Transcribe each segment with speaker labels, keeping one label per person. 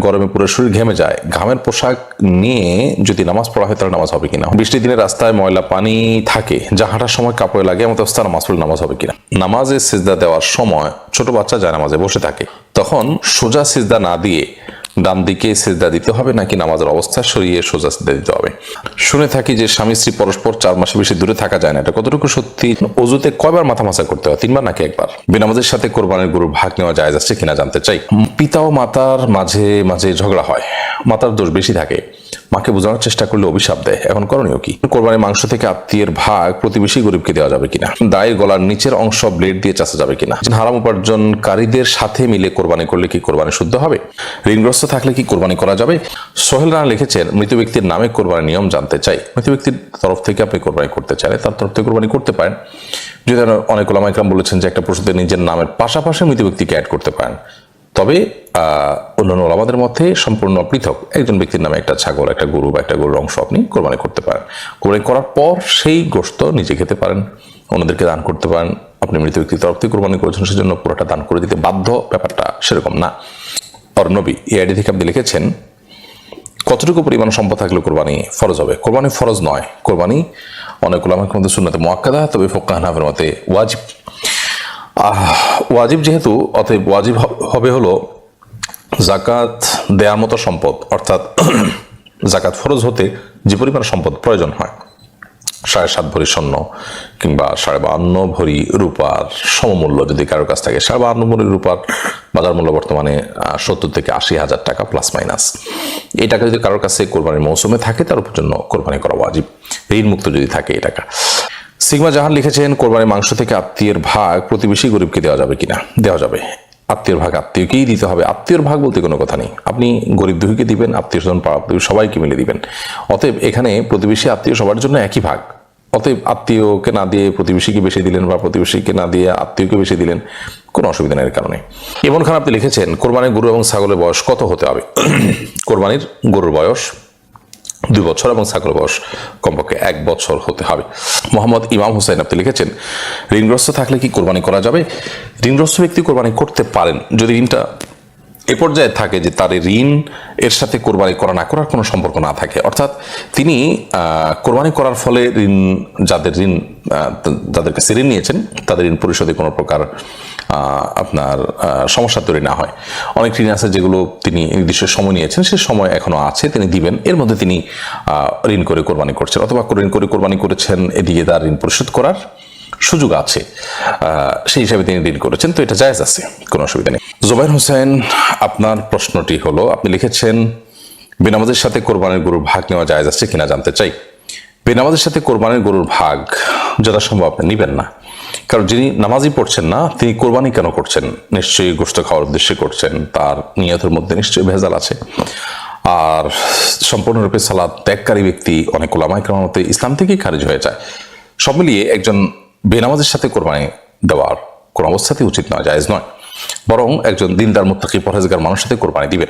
Speaker 1: গরমে পুরো শরীর ঘেমে যায়। ঘামের পোশাক নিয়ে যদি নামাজ পড়া হয় তাহলে নামাজ হবে কিনা? বৃষ্টির দিনে রাস্তায় ময়লা পানি থাকে, যা হাঁটার সময় কাপড়ে লাগে, এমন অবস্থা নামাজ পড়লে নামাজ হবে কিনা? নামাজে সিজদা দেওয়ার সময় ছোট বাচ্চা যায় নামাজে বসে থাকে। তখন সোজা সিজদা না দিয়ে ডান দিকে সেজদা দিতে হবে নাকি নামাজের অবস্থা সরিয়ে সোজা সেজদা দিতে হবে? শুনে থাকি যে স্বামী স্ত্রী পরস্পর চার মাসের বেশি দূরে থাকা যায় না। এটা কতটুকু সত্যি? অজুতে কয়বার মাথা মাথা করতে হয়, তিনবার নাকি একবার? বেনামাজের সাথে কোরবানির গরুর ভাগ নেওয়া যায় যাচ্ছে কিনা জানতে চাই। পিতা ও মাতার মাঝে মাঝে ঝগড়া হয়, মাতার দোষ বেশি থাকে। মাকে বোঝানোর চেষ্টা করলে অভিশাপ দেয়। এখন করণীয় কি? কোরবানির মাংস থেকে আত্মীয়ের ভাগ প্রতিবেশী গরিবকে দেওয়া যাবে কিনা? দায়ের গলার নিচের অংশ ব্লেড দিয়ে চাষা যাবে কিনা? হারাম উপার্জনকারীদের সাথে মিলে কোরবানি করলে কি কোরবানি শুদ্ধ হবে? ঋণগ্রস্ত থাকলে কি কোরবানি করা যাবে? সোহেল রানা লিখেছেন, মৃত ব্যক্তির নামে কোরবানির নিয়ম জানতে চাই। মৃত ব্যক্তির তরফ থেকে আপনি কোরবানি করতে চাইলে তার তরফ থেকে কোরবানি করতে পারেন। যদি অনেক ওলামা ইকরাম বলেছেন যে একটা পশুতে নিজের নামের পাশাপাশি মৃত ব্যক্তিকে অ্যাড করতে পারেন। তবে অন্যান্য ওলামাদের মধ্যে সম্পূর্ণ পৃথক। একজন ব্যক্তির নামে একটা ছাগল, একটা গরু বা একটা গরুর অংশ আপনি কোরবানি করতে পারেন। কোরবানি করার পর সেই গোশত নিজে খেতে পারেন, অন্যদেরকে দান করতে পারেন। আপনি মৃত ব্যক্তির তরফ থেকে কোরবানি করেছেন, সেজন্য পুরোটা দান করে দিতে বাধ্য, ব্যাপারটা সেরকম না। অর্ণবী এই আইডি থেকে আপনি লিখেছেন, কতটুকু পরিমাণ সম্পদ থাকলে কোরবানি ফরজ হবে? কোরবানি ফরজ নয়। কোরবানি অনেক ওলামার মধ্যে শুনতে মোয়াক্কাদা তবে ফোকাহানাফের মতে ওয়াজিব। ওয়াজিব যেহেতু, অতএব ওয়াজিব হবে হলো জাকাত দেওয়ার মতো সম্পদ, অর্থাৎ জাকাত ফরজ হতে যে পরিমাণ সম্পদ প্রয়োজন হয়, সাড়ে সাত ভরি স্বর্ণ কিংবা সাড়ে বাহান্ন ভরি রূপার সমমূল্য যদি কারোর কাছ থাকে, সাড়ে বাহান্ন ভরি রূপার বাজার মূল্য বর্তমানে সত্তর থেকে আশি হাজার টাকা প্লাস মাইনাস এই টাকা যদি কারোর কাছে কোরবানির মৌসুমে থাকে, তার উপর জন্য কোরবানি করা ওয়াজিব। ঋণ মুক্ত যদি থাকে এই টাকা। সিগমা জাহান লিখেছেন, কোরবানির মাংস থেকে আত্মীয়ের ভাগ প্রতিবেশী গরিবকে দেওয়া যাবে কিনা? দেওয়া যাবে। আত্মীয়র ভাগ আত্মীয়কেই দিতে হবে। আত্মীয়র ভাগ বলতে কোনো কথা নেই। আপনি গরিব দুহিকে দিবেন, আত্মীয় স্বজন পাড়া সবাইকে মিলে দিবেন। অতএব এখানে প্রতিবেশী, আত্মীয় সবার জন্য একই ভাগ। অতএব আত্মীয়কে না দিয়ে প্রতিবেশীকে বেশি দিলেন বা প্রতিবেশীকে না দিয়ে আত্মীয়কে বেশি দিলেন, কোনো অসুবিধা নেই কারণে। এমন খান আপনি লিখেছেন, কোরবানির গরু এবং ছাগলের বয়স কত হতে হবে? কোরবানির গরুর বয়স দুই বছর এবং ছাগল বয়স কমপক্ষে এক বছর হতে হবে। মোহাম্মদ ইমাম হুসাইন আপনি লিখেছেন, ঋণগ্রস্ত থাকলে কি কোরবানি করা যাবে? ঋণগ্রস্ত ব্যক্তি কোরবানি করতে পারেন। যদি ঋণটা এ পর্যায়ে থাকে যে তার ঋণ, এর সাথে কোরবানি করা না করার কোনো সম্পর্ক না থাকে। অর্থাৎ তিনি কোরবানি করার ফলে ঋণ, যাদের ঋণ কাছে ঋণ নিয়েছেন। তাদের ঋণ পরিশোধে কোনো প্রকার আপনার সমস্যা তৈরি না হয়। অনেক ঋণ আছে যেগুলো তিনি নির্দিষ্ট সময় নিয়েছেন, সে সময় এখনও আছে, তিনি দিবেন। এর মধ্যে তিনি ঋণ করে কোরবানি করছেন। অথবা ঋণ করে কোরবানি করেছেন, এদিকে তার ঋণ পরিশোধ করার সুযোগ আছে। সেই হিসাবে তিনি ঋণ করেছেন। তো এটা জায়েজ আছে, কোনো অসুবিধা নেই। জোবাইর হোসেন, আপনার প্রশ্নটি হলো, আপনি লিখেছেন, বেনামাজের সাথে কোরবানির গরুর ভাগ নেওয়া জায়েজ আছে কিনা জানতে চাই। বেনামাজের সাথে কোরবানির গরুর ভাগ যথাসম্ভব আপনি নেবেন না। কারণ যিনি নামাজই পড়ছেন না, তিনি কোরবানি কেন করছেন? নিশ্চয়ই গোষ্ঠ খাওয়ার উদ্দেশ্যে করছেন, তার নিয়তের মধ্যে নিশ্চয়ই ভেজাল আছে। আর সম্পূর্ণরূপে সালাদ ত্যাগকারী ব্যক্তি অনেক ওলামায় মতে ইসলাম থেকেই খারিজ হয়ে যায়। সব মিলিয়ে একজন বেনামাজের সাথে কোরবানি দেওয়ার কোনো অবস্থাতেই উচিত নয় জায়জ নয়। বরং একজন দিনদার মুত্তাকি পরহেজগার মানুষ সাথে কোরবানি দিবেন।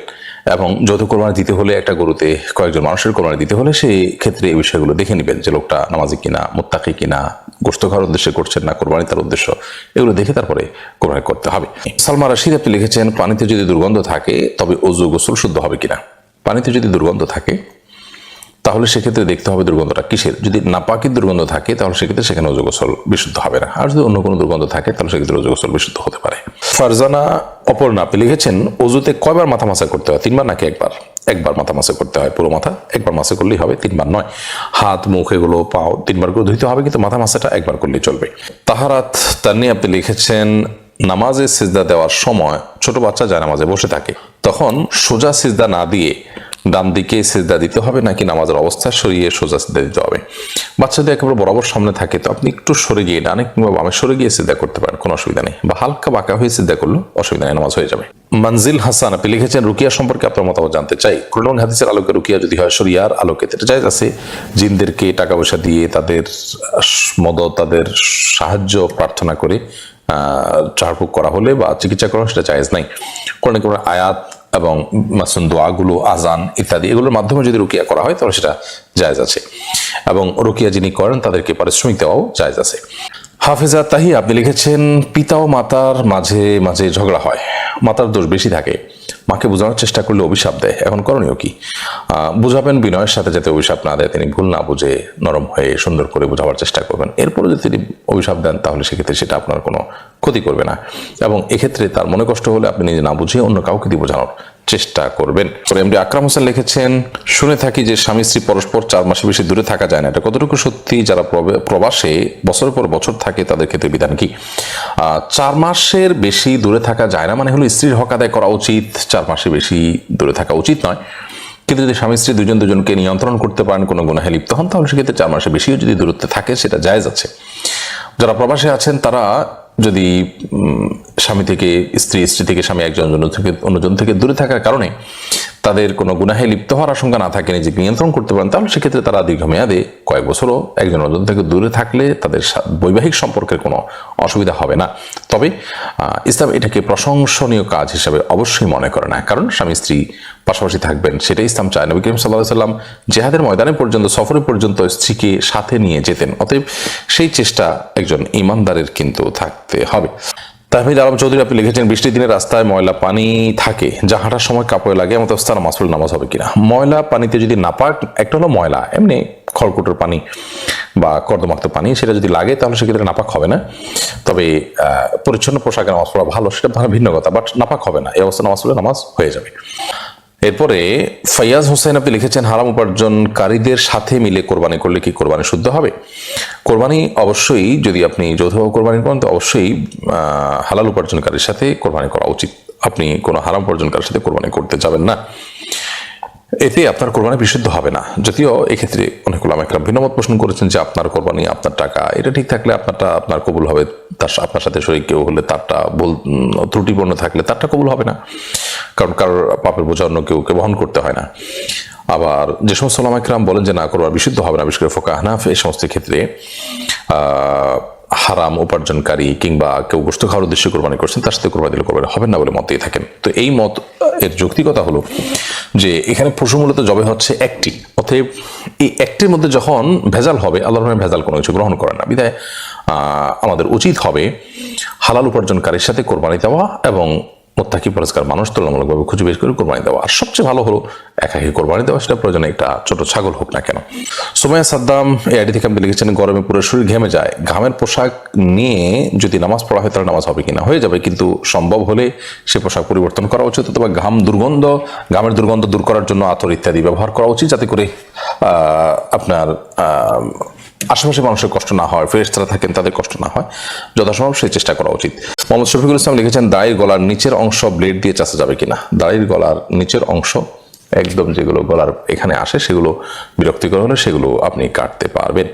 Speaker 1: এবং যৌথ কোরবানি দিতে হলে একটা গরুতে কয়েকজন মানুষের কোরবানি দিতে হলে সেই ক্ষেত্রে এই বিষয়গুলো দেখে নেবেন যে লোকটা নামাজি কিনা, মুত্তাকি কিনা গোস্ত খাওয়ার উদ্দেশ্যে করছেন না, কোরবানি তার উদ্দেশ্য, এগুলো দেখে তারপরে কোরবানি করতে হবে। সালমা রাশিদ, আপনি লিখেছেন, পানিতে যদি দুর্গন্ধ থাকে, তবে অজু গোসল শুদ্ধ হবে কিনা? পানিতে যদি দুর্গন্ধ থাকে, তাহলে সেক্ষেত্রে দেখতে হবে দুর্গন্ধটা কিসের? যদি নাপাকির দুর্গন্ধ থাকে, তাহলে সেক্ষেত্রে সেখানে অজু গোসল বিশুদ্ধ হবে না। আর যদি অন্য কোনো দুর্গন্ধ থাকে, তাহলে সেক্ষেত্রে অজু গোসল বিশুদ্ধ হতে পারে। ফারজানা অপর্ণা আপনি লিখেছেন, অজুতে কয়বার মাথা মাসা করতে হয়? তিনবার নাকি একবার? একবার মাথা মাসা করতে হয় পুরো মাথা, একবার মাসা করলেই হবে, তিনবার নয়। হাত, মুখ এগুলো, পাও, তিনবার করে ধুইতে হবে, কিন্তু মাথা মাসাটা একবার করলেই চলবে। তাহারাত তান্নি আপনি লিখেছেন, নামাজে সিজদা দেওয়ার সময় ছোট বাচ্চা যায় নামাজে বসে থাকে। তখন সোজা সিজদা না দিয়ে ডান দিকে সেজদা দিতে হবে নাকি নামাজের অবস্থা সরিয়ে সোজা সেজদা দিতে হবে? বাচ্চা যদি একেবারে বরাবর সামনে থাকে, তো আপনি একটু সরে গিয়ে ডানে কিংবা বামে সরে গিয়ে সেজদা করতে পারেন, কোনো অসুবিধা নেই। বা হালকা বাঁকা হয়ে সেজদা করলেও অসুবিধা নেই, নামাজ হয়ে যাবে। মঞ্জিল হাসান, আপনি লিখেছেন, রুকিয়া সম্পর্কে আপনার মতামত জানতে চাই। কুরআন হাদিসের আলোকে রুকিয়া যদি হয়, শরিয়ার আলোকে এটা জায়েজ আছে। জিনদেরকে টাকা পয়সা দিয়ে তাদের মদত, তাদের সাহায্য, প্রার্থনা করে ঝাড়ফুঁক করা হলে বা চিকিৎসা করা সেটা জায়েজ নাই। কোরআনে কোনো আয়াত এবং মাসুন দোয়াগুলো, আজান ইত্যাদি এগুলোর মাধ্যমে যদি রুকিয়া করা হয়, তাহলে সেটা জায়েজ আছে। এবং রুকিয়া যিনি করেন, তাদেরকে পারিশ্রমিক দেওয়াও জায়েজ আছে। হাফিজা তাহি, আপনি লিখেছেন, পিতা ও মাতার মাঝে মাঝে ঝগড়া হয়। মাতার দোষ বেশি থাকে। মাকে বোঝানোর চেষ্টা করলে অভিশাপ দেয়। এখন করণীয় কি? বুঝাবেন বিনয়ের সাথে যাতে অভিশাপ না দেয়, তিনি ভুল না বুঝে, নরম হয়ে সুন্দর করে বোঝাবার চেষ্টা করবেন। এরপরে যদি তিনি অভিশাপ দেন, তাহলে সেক্ষেত্রে সেটা আপনার কোনো ক্ষতি করবে না। এবং এক্ষেত্রে তার মনে কষ্ট হলে আপনি নিজে না বুঝিয়ে অন্য কাউকে দিয়ে বোঝানোর চেষ্টা করবেন। এমডি আকরাম হোসেন লিখেছেন, শুনে থাকি যে স্বামী স্ত্রী পরস্পর চার মাসে বেশি দূরে থাকা যায় না। এটা কতটুকু সত্যি? যারা প্রবে- প্রবাসে বছরের পর বছর থাকে, তাদের ক্ষেত্রে বিধান কি? চার মাসের বেশি দূরে থাকা যায় না মানে হলো স্ত্রীর হক আদায় করা উচিত। চার মাসে বেশি দূরে থাকা উচিত নয়। কিন্তু যদি স্বামী স্ত্রী দুজন দুজনকে নিয়ন্ত্রণ করতে পারেন, কোনো গুণাহে লিপ্ত হন, তাহলে সেক্ষেত্রে চার মাসে বেশিও যদি দূরত্বে থাকে, সেটা জায়েজ আছে। যারা প্রবাসে আছেন, তারা যদি স্বামী থেকে স্ত্রী স্ত্রী থেকে স্বামী একজন থেকে অন্যজন থেকে দূরে থাকার কারণে তাদের কোনো গুনাহে লিপ্ত হওয়ার আশঙ্কা না থাকে, নিজেকে নিয়ন্ত্রণ করতে পারেন, তাহলে সেক্ষেত্রে তারা দীর্ঘমেয়াদে কয়েক বছরও একজন অন্যজন থেকে দূরে থাকলে তাদের বৈবাহিক সম্পর্কের কোনো অসুবিধা হবে না। তবে ইসলাম এটাকে প্রশংসনীয় কাজ হিসেবে অবশ্যই মনে করে না, কারণ স্বামী স্ত্রী পাশাপাশি থাকবেন সেটাই ইসলাম চায়। নবী করিম সাল্লাহ সাল্লাম জেহাদের ময়দানে পর্যন্ত, সফরে পর্যন্ত স্ত্রীকে সাথে নিয়ে যেতেন, অতএব সেই চেষ্টা একজন ইমানদারের কিন্তু থাকতে হবে। তাহমিদ আলম চৌধুরী, আপনি লিখেছেন, বৃষ্টির দিনে রাস্তায় ময়লা পানি থাকে, যা হাঁটার সময় কাপড়ে লাগে এমন অবস্থায় নামাজ পড়লে নামাজ হবে কিনা? ময়লা পানিতে যদি নাপাক একটা হলো ময়লা, এমনি খড়কুটোর পানি বা কর্দমাক্ত পানি, সেটা যদি লাগে, তাহলে সেক্ষেত্রে নাপাক হবে না। তবে পরিচ্ছন্ন পোশাকে নামাজ পড়া ভালো, সেটা ভিন্ন কথা বাট নাপাক হবে না, এই অবস্থা নামাজ পড়লে নামাজ হয়ে যাবে। এরপরে, ফয়াজ হোসেন, আপনি লিখেছেন, হারাম উপার্জনকারীদের সাথে মিলে কোরবানি করলে কি কোরবানি শুদ্ধ হবে? কোরবানি অবশ্যই যদি আপনি যৌথভাবে কোরবানি করেন তো অবশ্যই হালাল উপার্জনকারীর সাথে কোরবানি করা উচিত। আপনি কোনো হারাম উপার্জনকারীর সাথে কোরবানি করতে যাবেন না। এতে আপনার কোরবানি বিশুদ্ধ হবে না। যদিও এক্ষেত্রে অনেকগুলো একরাম ভিন্নমত পোষণ করেছেন যে আপনার কোরবানি আপনার টাকা এটা ঠিক থাকলে আপনারটা আপনার কবুল হবে তার আপনার সাথে শরীর কেউ হলে তারটা উম, ত্রুটিপূর্ণ থাকলে তারটা কবুল হবে না। কারণ পাপের বোঝা অন্য কেউ বহন করতে হয় না। আবার যে সমস্ত একরাম বলেন যে না, করবার বিশুদ্ধ হবে না, বিশেষ করে ফোকা হানাফ, এই সমস্ত ক্ষেত্রে হারাম উপার্জনকারী কিংবা কেউ গোস্ত খাওয়ার উদ্দেশ্যে কোরবানি করছেন, তার সাথে কোরবানি দিলে কোরবানি হবে না বলে মত দিয়ে থাকেন। তো এই মত, এর যৌক্তিকতা হলো যে এখানে পশু মূলত জবে হচ্ছে একটি। অতএব এই একটির মধ্যে যখন ভেজাল হবে আল্লাহ রহমান ভেজাল কোনো কিছু গ্রহণ করেন না। বিধায় আমাদের উচিত হবে হালাল উপার্জনকারীর সাথে কোরবানি দেওয়া এবং মোত্তাকি পরিষ্কার মানুষ তুলনামূলকভাবে খুঁজে বের করে কোরবানি দেওয়া। আর সবচেয়ে ভালো হলো, একাকি কোরবানি দেওয়া, সেটা প্রয়োজনে একটা ছোট ছাগল হোক না কেন। সোমায়া সাদ্দাম এই আইডি থেকে আপনি লিখেছেন, গরমে পুরো শরীর ঘেমে যায়। ঘামের পোশাক নিয়ে যদি নামাজ পড়া হয়, তাহলে নামাজ হবে কিনা? হয়ে যাবে, কিন্তু সম্ভব হলে সে পোশাক পরিবর্তন করা উচিত, অথবা ঘাম দুর্গন্ধ, ঘামের দুর্গন্ধ দূর করার জন্য আতর ইত্যাদি ব্যবহার করা উচিত, যাতে করে আপনার আশেপাশে মানুষের কষ্ট না হয় ফ্রেশ ফেরেস্তারা থাকেন, তাদের কষ্ট না হয়, যথাসম্ভব সেই চেষ্টা করা উচিত। মোহাম্মদ শফিকুল ইসলাম লিখেছেন দায়ের গলার নিচের অংশ ব্লেড দিয়ে চাষা যাবে কিনা? দাড়ির গলার নিচের অংশ, একদম যেগুলো গলার এখানে আসে, সেগুলো বিরক্তিকর হলে সেগুলো আপনি কাটতে পারবেন।